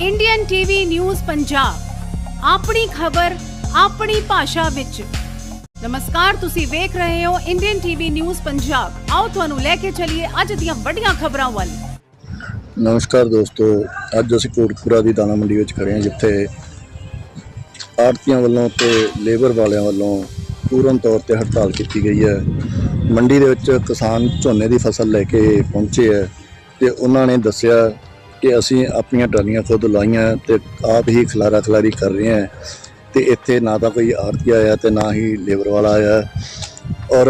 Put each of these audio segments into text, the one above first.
Indian TV news Punjab ਆਪਣੀ ਖਬਰ, ਆਪਣੀ ਭਾਸ਼ਾ ਵਿੱਚ। ਨਮਸਕਾਰ, ਤੁਸੀਂ ਵੇਖ ਰਹੇ ਹੋ ਇੰਡੀਅਨ ਟੀਵੀ ਨਿਊਜ਼ ਪੰਜਾਬ ਆਓ ਤੁਹਾਨੂੰ ਲੈ ਕੇ ਚੱਲੀਏ ਅੱਜ ਦੀਆਂ ਵੱਡੀਆਂ ਖਬਰਾਂ ਵੱਲ। ਨਮਸਕਾਰ ਦੋਸਤੋ, ਅੱਜ ਅਸੀਂ ਕੋਟਕਪੂਰਾ ਦੀ ਦਾਣਾ ਮੰਡੀ ਵਿੱਚ ਖੜੇ ਹਾਂ, ਜਿੱਥੇ ਆੜਤੀਆਂ ਵੱਲੋਂ ਤੇ ਲੇਬਰ ਵਾਲਿਆਂ ਵੱਲੋਂ ਪੂਰਨ ਤੌਰ ਤੇ ਹੜਤਾਲ ਕੀਤੀ ਗਈ ਹੈ। ਮੰਡੀ ਦੇ ਵਿੱਚ ਕਿਸਾਨ ਝੋਨੇ ਦੀ ਫਸਲ ਲੈ ਕੇ ਪਹੁੰਚੇ ਹੈ ਤੇ ਉਹਨਾਂ ਨੇ ਦੱਸਿਆ ਕਿ ਅਸੀਂ ਆਪਣੀਆਂ ਟਰਾਲੀਆਂ ਖੁਦ ਲਾਈਆਂ ਤੇ ਆਪ ਹੀ ਖਲਾਰਾ ਖਲਾਰੀ ਕਰ ਰਹੇ ਹਾਂ ਤੇ ਇੱਥੇ ਨਾ ਤਾਂ ਕੋਈ ਆਰਤੀ ਆਇਆ ਤੇ ਨਾ ਹੀ ਲੇਬਰ ਵਾਲਾ ਆਇਆ। ਔਰ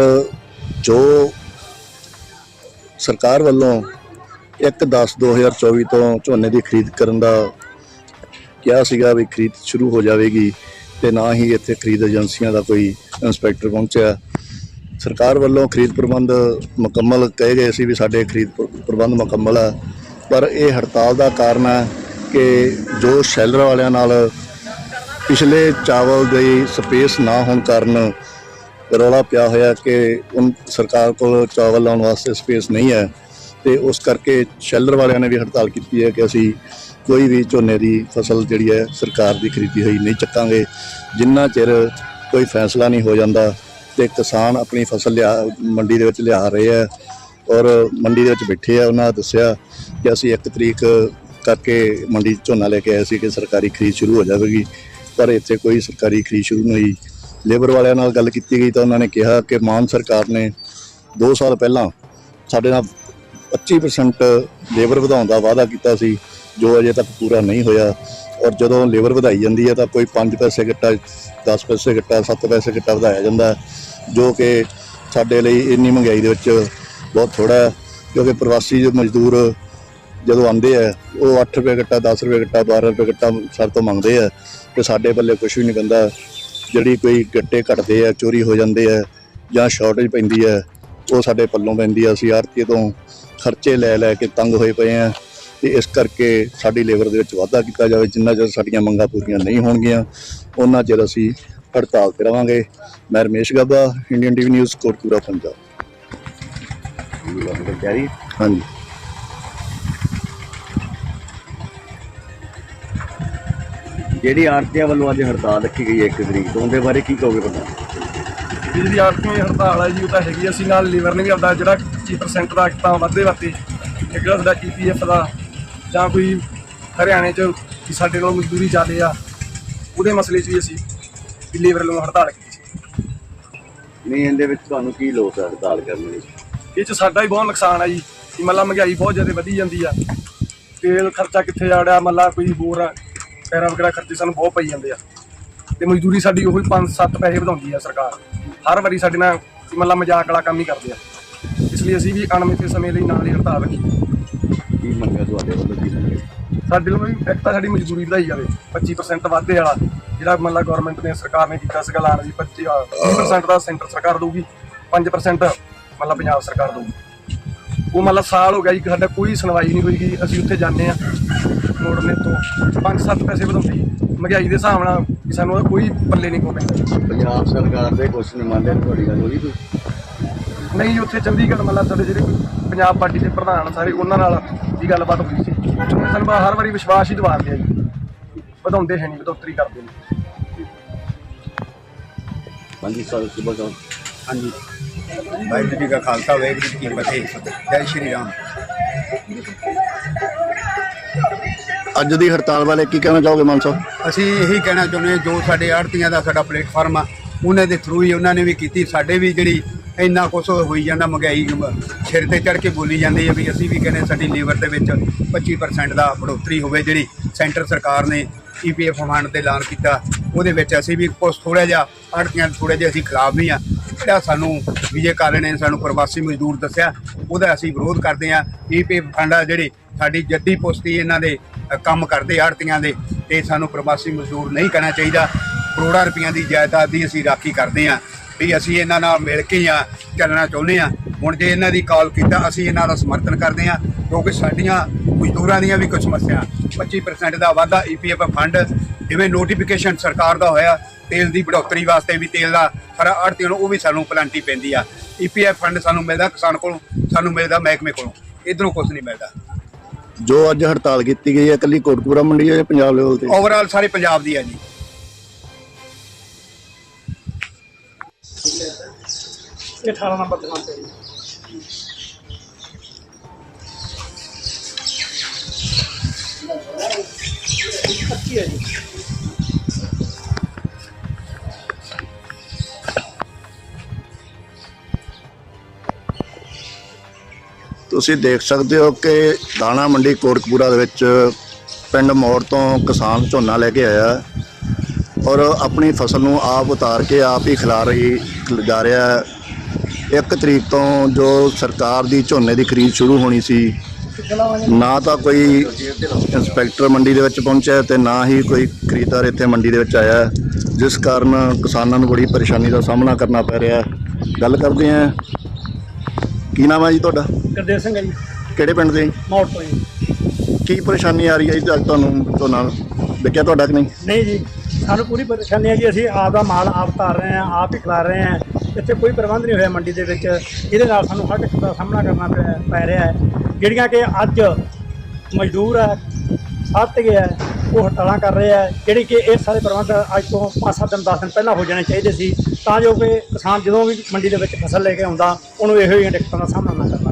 ਜੋ ਸਰਕਾਰ ਵੱਲੋਂ 1/10/2024 ਤੋਂ ਝੋਨੇ ਦੀ ਖਰੀਦ ਕਰਨ ਦਾ ਕਿਹਾ ਸੀਗਾ ਵੀ ਖਰੀਦ ਸ਼ੁਰੂ ਹੋ ਜਾਵੇਗੀ ਤੇ ਨਾ ਹੀ ਇੱਥੇ ਖਰੀਦ ਏਜੰਸੀਆਂ ਦਾ ਕੋਈ ਇੰਸਪੈਕਟਰ ਪਹੁੰਚਿਆ। ਸਰਕਾਰ ਵੱਲੋਂ ਖਰੀਦ ਪ੍ਰਬੰਧ ਮੁਕੰਮਲ ਕਹੇ ਗਏ ਸੀ ਵੀ ਸਾਡੇ ਖਰੀਦ ਪ੍ਰਬੰਧ ਮੁਕੰਮਲ ਹੈ ਪਰ ਇਹ ਹੜਤਾਲ ਦਾ ਕਾਰਨ ਹੈ ਕਿ ਜੋ ਸ਼ੈਲਰ ਵਾਲਿਆਂ ਨਾਲ ਪਿਛਲੇ ਚਾਵਲ ਦੀ ਸਪੇਸ ਨਾ ਹੋਣ ਕਾਰਨ ਰੌਲਾ ਪਿਆ ਹੋਇਆ ਕਿ ਉਨ ਸਰਕਾਰ ਕੋਲ ਚਾਵਲ ਲਾਉਣ ਵਾਸਤੇ ਸਪੇਸ ਨਹੀਂ ਹੈ ਤੇ ਉਸ ਕਰਕੇ ਸ਼ੈਲਰ ਵਾਲਿਆਂ ਨੇ ਵੀ ਹੜਤਾਲ ਕੀਤੀ ਹੈ ਕਿ ਅਸੀਂ ਕੋਈ ਵੀ ਝੋਨੇ ਦੀ ਫਸਲ ਜਿਹੜੀ ਹੈ ਸਰਕਾਰ ਦੀ ਖਰੀਦੀ ਹੋਈ ਨਹੀਂ ਚੱਕਾਂਗੇ। ਜਿੰਨਾ ਚਿਰ ਕੋਈ ਫੈਸਲਾ ਨਹੀਂ ਹੋ ਜਾਂਦਾ ਤੇ ਕਿਸਾਨ ਆਪਣੀ ਫਸਲ ਲਿਆ ਮੰਡੀ ਦੇ ਵਿੱਚ ਲਿਆ ਰਹੇ ਹੈ ਔਰ ਮੰਡੀ ਦੇ ਵਿੱਚ ਬੈਠੇ ਆ, ਉਹਨਾਂ ਦੱਸਿਆ ਕਿ ਅਸੀਂ ਇੱਕ ਤਰੀਕ ਕਰਕੇ ਮੰਡੀ ਝੋਨਾ ਲੈ ਕੇ ਆਏ ਸੀ ਕਿ ਸਰਕਾਰੀ ਖਰੀਦ ਸ਼ੁਰੂ ਹੋ ਜਾਵੇਗੀ, ਪਰ ਇੱਥੇ ਕੋਈ ਸਰਕਾਰੀ ਖਰੀਦ ਸ਼ੁਰੂ ਨਹੀਂ ਹੋਈ। ਲੇਬਰ ਵਾਲਿਆਂ ਨਾਲ ਗੱਲ ਕੀਤੀ ਗਈ ਤਾਂ ਉਹਨਾਂ ਨੇ ਕਿਹਾ ਕਿ ਮਾਨ ਸਰਕਾਰ ਨੇ 2 ਸਾਲ ਪਹਿਲਾਂ ਸਾਡੇ ਨਾਲ 25% ਲੇਬਰ ਵਧਾਉਣ ਦਾ ਵਾਅਦਾ ਕੀਤਾ ਸੀ, ਜੋ ਅਜੇ ਤੱਕ ਪੂਰਾ ਨਹੀਂ ਹੋਇਆ। ਔਰ ਜਦੋਂ ਲੇਬਰ ਵਧਾਈ ਜਾਂਦੀ ਹੈ ਤਾਂ ਕੋਈ 5 ਪੈਸੇ ਘਟਾ 10 ਪੈਸੇ ਘਟਾ 7 ਪੈਸੇ ਘਟਾ ਵਧਾਇਆ ਜਾਂਦਾ ਜੋ ਕਿ ਸਾਡੇ ਲਈ ਇੰਨੀ ਮਹਿੰਗਾਈ ਦੇ ਵਿੱਚ ਬਹੁਤ ਥੋੜਾ ਕਿਉਂਕਿ ਪ੍ਰਵਾਸੀ ਜੋ ਮਜ਼ਦੂਰ ਜਦੋਂ ਆਉਂਦੇ ਆ, ਉਹ 8 ਰੁਪਏ ਗੱਟਾ 10 ਰੁਪਏ ਗੱਟਾ 12 ਰੁਪਏ ਗੱਟਾ ਸਰ ਤੋਂ ਮੰਗਦੇ ਆ ਤੇ ਸਾਡੇ ਪੱਲੇ ਕੁਝ ਵੀ ਨਹੀਂ ਪੈਂਦਾ ਜਿਹੜੀ ਕੋਈ ਗੱਟੇ ਘਟਦੇ ਆ, ਚੋਰੀ ਹੋ ਜਾਂਦੇ ਆ ਜਾਂ ਸ਼ਾਰਟੇਜ ਪੈਂਦੀ ਹੈ ਉਹ ਸਾਡੇ ਪੱਲੋਂ ਪੈਂਦੀ ਆ। ਅਸੀਂ ਆਰਤੀ ਤੋਂ ਖਰਚੇ ਲੈ ਲੈ ਕੇ ਤੰਗ ਹੋਏ ਪਏ ਆ ਤੇ ਇਸ ਕਰਕੇ ਸਾਡੀ ਲੇਬਰ ਦੇ ਵਿੱਚ ਵਾਧਾ ਕੀਤਾ ਜਾਵੇ। ਜਿੰਨਾ ਚਿਰ ਸਾਡੀਆਂ ਮੰਗਾਂ ਪੂਰੀਆਂ ਨਹੀਂ ਹੋਣਗੀਆਂ ਉਹਨਾਂ ਚਿਰ ਅਸੀਂ ਹੜਤਾਲ ਤੇ ਰਵਾਂਗੇ। ਮੈਂ Ramesh Gabba, Indian TV news Kotkapura Punjab. ਹਾਂਜੀ। ਜਿਹੜੀ ਆਰਤੀਆਂ ਵੱਲੋਂ ਅੱਜ ਹੜਤਾਲ ਰੱਖੀ ਗਈ ਹੈ ਇੱਕ ਤਰੀਕ ਤੋਂ ਉਹਦੇ ਬਾਰੇ ਕੀ ਕਹੋਗੇ ਪਤਾ ਬਿਜਲੀ ਆੜਤੀਆਂ ਦੀ ਹੜਤਾਲ ਹੈ ਜੀ ਉਹ ਤਾਂ ਹੈਗੀ ਆ। ਅਸੀਂ ਨਾਲ ਲੀਵਰ ਨੇ ਵੀ ਆਪਦਾ ਜਿਹੜਾ 25% ਦਾ ਇੱਕ ਤਾਂ ਵਾਧੇ ਵਾਸਤੇ ਇੱਕ ਜਿਹੜਾ ਸਾਡਾ ਈਪੀਐਫ ਦਾ ਜਾਂ ਕੋਈ ਹਰਿਆਣੇ 'ਚ ਵੀ ਸਾਡੇ ਨਾਲ ਮਜ਼ਦੂਰੀ ਜ਼ਿਆਦੇ ਆ ਉਹਦੇ ਮਸਲੇ 'ਚ ਵੀ ਅਸੀਂ ਲੀਵਰ ਵੱਲੋਂ ਹੜਤਾਲ ਕੀਤੀ ਸੀ। ਨਹੀਂ ਇਹਦੇ ਵਿੱਚ ਤੁਹਾਨੂੰ ਕੀ ਲੋਕ ਹੜਤਾਲ ਕਰਨ ਲਈ ਇਹ 'ਚ ਸਾਡਾ ਵੀ ਬਹੁਤ ਨੁਕਸਾਨ ਆ ਜੀ। ਕਿ ਮੱਲਾ ਮਹਿੰਗਾਈ ਬਹੁਤ ਜ਼ਿਆਦਾ ਵਧੀ ਜਾਂਦੀ ਆ। ਤੇਲ ਖਰਚਾ ਕਿੱਥੇ ਜਾੜਿਆ ਮੱਲਾ ਕੋਈ ਹੋਰ ਪੈਰਾ ਵਗੈਰਾ ਖਰਚੇ ਸਾਨੂੰ ਬਹੁਤ ਪਈ ਜਾਂਦੇ ਆ। ਤੇ ਮਜ਼ਦੂਰੀ ਸਾਡੀ ਉਹੀ 5-7 ਪੈਸੇ ਵਧਾਉਂਦੀ ਆ ਸਰਕਾਰ। ਹਰ ਵਾਰੀ ਸਾਡੇ ਨਾਲ ਮੱਲਾ ਮਜ਼ਾਕ ਵਾਲਾ ਕੰਮ ਹੀ ਕਰਦੇ ਆ। ਇਸ ਲਈ ਅਸੀਂ ਵੀ ਅਣਮਿੱਥੇ ਸਮੇਂ ਲਈ ਨਾਲ ਹੀ ਹੜਤਾਲ ਰੱਖੀ। ਕੀ ਮੰਗਿਆ ਤੁਹਾਡੇ ਵੱਲੋਂ ਕੀ ਮੰਗੇ ਸਾਡੇ ਲਈ ਵੀ ਇੱਕ ਤਾਂ ਸਾਡੀ ਮਜ਼ਦੂਰੀ ਵਧਾਈ ਜਾਵੇ 25% ਵਾਧੇ ਵਾਲਾ ਜਿਹੜਾ ਮਤਲਬ ਗਵਰਨਮੈਂਟ ਨੇ ਸਰਕਾਰ ਨੇ ਕੀਤਾ ਸੀਗਾ ਐਲਾਨ ਵੀ 25 20% ਦਾ ਸੈਂਟਰ ਸਰਕਾਰ ਦਊਗੀ 5% ਮਤਲਬ ਪੰਜਾਬ ਸਰਕਾਰ ਦਊਗੀ। ਉਹ ਮਤਲਬ ਸਾਲ ਹੋ ਗਿਆ ਜੀ ਸਾਡਾ ਕੋਈ ਸੁਣਵਾਈ ਨਹੀਂ ਹੋਈਗੀ ਅਸੀਂ ਉੱਥੇ ਜਾਂਦੇ ਆ ਮੋੜਨੇ ਤੋਂ। 5-7 ਪੈਸੇ ਵਧਾਉਂਦੇ ਜੀ ਮਹਿੰਗਾਈ ਦੇ ਹਿਸਾਬ ਨਾਲ ਸਾਨੂੰ ਉਹਦਾ ਕੋਈ ਪੱਲੇ ਨਹੀਂ ਪੈਂਦਾ ਪੰਜਾਬ ਸਰਕਾਰ ਦੇ ਕੁਝ ਨੁਮਾਇੰਦੇ ਨੇ ਤੁਹਾਡੀ ਗੱਲ ਹੋਈ ਕੋਈ? ਨਹੀਂ ਜੀ ਉੱਥੇ ਚੰਡੀਗੜ੍ਹ ਮਤਲਬ ਸਾਡੇ ਜਿਹੜੇ ਪੰਜਾਬ ਪਾਰਟੀ ਦੇ ਪ੍ਰਧਾਨ ਸਾਰੇ ਉਹਨਾਂ ਨਾਲ ਵੀ ਗੱਲਬਾਤ ਹੋਈ ਸੀ। ਸਾਨੂੰ ਹਰ ਵਾਰੀ ਵਿਸ਼ਵਾਸ ਹੀ ਦਿਵਾਉਂਦੇ ਆ ਜੀ। ਵਧਾਉਂਦੇ ਹੈ ਨਹੀਂ ਵਧੋਤਰੀ ਕਰਦੇ ਨੇ। ਹਾਂਜੀ ਸਰ ਸੁਬਹ ਤੋਂ ਹਾਂਜੀ। ਵਾਹਿਗੁਰੂ ਜੀ ਕਾ ਖਾਲਸਾ ਵਾਹਿਗੁਰੂ ਜੀ ਕੀ ਫਤਿਹ। ਜੈ ਸ਼੍ਰੀ ਰਾਮ। ਅੱਜ ਦੀ ਹੜਤਾਲ ਬਾਰੇ ਕੀ ਕਹਿਣਾ ਚਾਹੋਗੇ ਮਾਨ ਸਾਹਿਬ? ਅਸੀਂ ਇਹੀ ਕਹਿਣਾ ਚਾਹੁੰਦੇ ਹਾਂ ਜੋ ਸਾਡੇ ਆੜਤੀਆਂ ਦਾ ਸਾਡਾ ਪਲੇਟਫਾਰਮ ਆ ਉਹਨਾਂ ਦੇ ਥਰੂ ਹੀ ਉਹਨਾਂ ਨੇ ਵੀ ਕੀਤੀ। ਸਾਡੇ ਵੀ ਜਿਹੜੀ ਇੰਨਾ ਕੁਛ ਹੋਈ ਜਾਂਦਾ ਮਹਿੰਗਾਈ ਸਿਰ ਤੇ ਚੜ ਕੇ ਬੋਲੀ ਜਾਂਦੀ ਹੈ ਵੀ ਅਸੀਂ ਵੀ ਕਹਿੰਦੇ ਸਾਡੀ ਲੀਵਰ ਦੇ ਵਿੱਚ 25% ਦਾ ਬੜੋਤਰੀ ਹੋਵੇ ਜਿਹੜੀ ਸੈਂਟਰ ਸਰਕਾਰ ਨੇ ਈਪੀਐਫ ਫੰਡ ਤੇ ਐਲਾਨ ਕੀਤਾ। ਉਹਦੇ ਵਿੱਚ ਅਸੀਂ ਵੀ ਕੁਛ ਥੋੜਾ ਜਿਹਾ ਆੜਤੀਆਂ ਥੋੜੇ ਜਿਹਾ ਅਸੀਂ ਖਿਲਾਫ ਨਹੀਂ ਆ ਜਿਹੜਾ ਸਾਨੂੰ ਵਿਜੇ ਕਾਲੇ ਨੇ ਸਾਨੂੰ ਪ੍ਰਵਾਸੀ ਮਜ਼ਦੂਰ ਦੱਸਿਆ, ਉਹਦਾ ਅਸੀਂ ਵਿਰੋਧ ਕਰਦੇ ਆ ਈਪੀਐਫ ਫੰਡ ਆ ਜਿਹੜੇ ਸਾਡੀ ਜੱਦੀ ਪੁਸ਼ਤੀ ਇਹਨਾਂ ਦੇ ਕੰਮ ਕਰਦੇ ਆੜਤੀਆਂ ਦੇ, ਤੇ ਸਾਨੂੰ ਪ੍ਰਵਾਸੀ ਮਜ਼ਦੂਰ ਨਹੀਂ ਕਰਨਾ ਚਾਹੀਦਾ। ਕਰੋੜਾਂ ਰੁਪਈਆਂ ਦੀ ਜਾਇਦਾਦ ਦੀ ਅਸੀਂ ਰਾਖੀ ਕਰਦੇ ਆ ਵੀ ਅਸੀਂ ਇਹਨਾਂ ਨਾਲ ਮਿਲ ਕੇ ਆ, ਚੱਲਣਾ ਚਾਹੁੰਦੇ ਆ ਹੁਣ ਜੇ ਇਹਨਾਂ ਦੀ ਕਾਲ ਕੀਤਾ, ਅਸੀਂ ਇਹਨਾਂ ਦਾ ਸਮਰਥਨ ਕਰਦੇ ਆ ਕਿਉਂਕਿ ਸਾਡੀਆਂ ਮਜ਼ਦੂਰਾਂ ਦੀਆਂ ਵੀ ਕੁਝ ਸਮੱਸਿਆ। 25% ਦਾ ਵਾਧਾ ਈਪੀਐਫ ਫੰਡ, ਜਿਵੇਂ ਨੋਟੀਫਿਕੇਸ਼ਨ ਸਰਕਾਰ ਦਾ ਹੋਇਆ ਤੇਲ ਦੀ ਬੜੋਤਰੀ ਵਾਸਤੇ ਵੀ ਤੇਲ ਦਾ ਸਾਰਾ ਆੜਤੀਆਂ ਨੂੰ ਉਹ ਵੀ ਸਾਨੂੰ ਪਲਾਂਟੀ ਪੈਂਦੀ ਆ। ਈਪੀਐਫ ਫੰਡ ਸਾਨੂੰ ਮਿਲਦਾ ਕਿਸਾਨ ਕੋਲੋਂ ਸਾਨੂੰ ਮਿਲਦਾ ਮਹਿਕਮੇ ਕੋਲੋਂ। ਇਧਰੋਂ ਕੁਝ ਨਹੀਂ ਮਿਲਦਾ। ਜੋ ਅੱਜ ਹੜਤਾਲ ਕੀਤੀ ਗਈ ਹੈ ਇਕੱਲੀ ਕੋਟਕਪੂਰਾ ਮੰਡੀ ਹੈ ਜਾਂ ਪੰਜਾਬ ਲੈਵਲ ਤੇ? ਓਵਰਆਲ ਸਾਰੇ ਪੰਜਾਬ ਦੀ ਹੈ ਜੀ। ਇਹ 18 ਨੰਬਰ ਦੁਕਾਨ ਤੇ ਜੀ। ਪੱਚੀ ਹੈ ਜੀ। ਤੁਸੀਂ ਦੇਖ ਸਕਦੇ ਹੋ ਕਿ ਦਾਣਾ ਮੰਡੀ ਕੋਟਕਪੂਰਾ ਦੇ ਵਿੱਚ ਪਿੰਡ ਮੋੜ ਤੋਂ ਕਿਸਾਨ ਝੋਨਾ ਲੈ ਕੇ ਆਇਆ ਔਰ ਆਪਣੀ ਫਸਲ ਨੂੰ ਆਪ ਉਤਾਰ ਕੇ ਆਪ ਹੀ ਖਿਲਾ ਰਹੀ ਜਾ ਰਿਹਾ ਹੈ। ਇੱਕ ਤਰੀਕ ਤੋਂ ਜੋ ਸਰਕਾਰ ਦੀ ਝੋਨੇ ਦੀ ਖਰੀਦ ਸ਼ੁਰੂ ਹੋਣੀ ਸੀ, ਨਾ ਤਾਂ ਕੋਈ ਇੰਸਪੈਕਟਰ ਮੰਡੀ ਦੇ ਵਿੱਚ ਪਹੁੰਚਿਆ ਤੇ ਨਾ ਹੀ ਕੋਈ ਖਰੀਦਦਾਰ ਇੱਥੇ ਮੰਡੀ ਦੇ ਵਿੱਚ ਆਇਆ ਜਿਸ ਕਾਰਨ ਕਿਸਾਨਾਂ ਨੂੰ ਬੜੀ ਪਰੇਸ਼ਾਨੀ ਦਾ ਸਾਹਮਣਾ ਕਰਨਾ ਪੈ ਰਿਹਾ ਗੱਲ ਕਰਦੇ ਹਾਂ ਕੀ ਨਾਮ ਹੈ ਜੀ ਤੁਹਾਡਾ? ਗੁਰਦੇਵ ਸਿੰਘ ਹੈ ਜੀ। ਕਿਹੜੇ ਪਿੰਡ ਦੇ? ਮੌੜ ਤੋਂ ਜੀ। ਕੀ ਪਰੇਸ਼ਾਨੀ ਆ ਰਹੀ ਹੈ ਜੀ ਅੱਜ ਤੁਹਾਨੂੰ ਝੋਨਾ ਵਿਕਿਆ ਤੁਹਾਡਾ ਕਿ ਨਹੀਂ? ਨਹੀਂ ਜੀ ਸਾਨੂੰ ਪੂਰੀ ਪਰੇਸ਼ਾਨੀ ਹੈ ਜੀ ਅਸੀਂ ਆਪ ਦਾ ਮਾਲ ਆਪ ਤਾਰ ਰਹੇ ਹਾਂ ਆਪ ਹੀ ਖਿਲਾ ਰਹੇ ਹਾਂ। ਇੱਥੇ ਕੋਈ ਪ੍ਰਬੰਧ ਨਹੀਂ ਹੋਇਆ ਮੰਡੀ ਦੇ ਵਿੱਚ। ਇਹਦੇ ਨਾਲ ਸਾਨੂੰ ਹਰ ਇੱਕ ਦਾ ਸਾਹਮਣਾ ਕਰਨਾ ਪੈ- ਪੈ ਰਿਹਾ ਹੈ। ਜਿਹੜੀਆਂ ਕਿ ਅੱਜ ਮਜ਼ਦੂਰ ਹੈ ਸੱਤ ਗਿਆ ਉਹ ਹੜਤਾਲਾਂ ਕਰ ਰਹੇ ਆ ਜਿਹੜੀ ਕਿ ਇਹ ਸਾਰੇ ਪ੍ਰਬੰਧ ਅੱਜ ਤੋਂ 5-7 ਦਿਨ 10 ਦਿਨ ਪਹਿਲਾਂ ਹੋ ਜਾਣੇ ਚਾਹੀਦੇ ਸੀ। ਤਾਂ ਜੋ ਕਿ ਕਿਸਾਨ ਜਦੋਂ ਵੀ ਮੰਡੀ ਦੇ ਵਿੱਚ ਫਸਲ ਲੈ ਕੇ ਆਉਂਦਾ, ਉਹਨੂੰ ਇਹੋ ਜਿਹੀਆਂ ਦਿੱਕਤਾਂ ਦਾ ਸਾਹਮਣਾ ਨਾ ਕਰਨਾ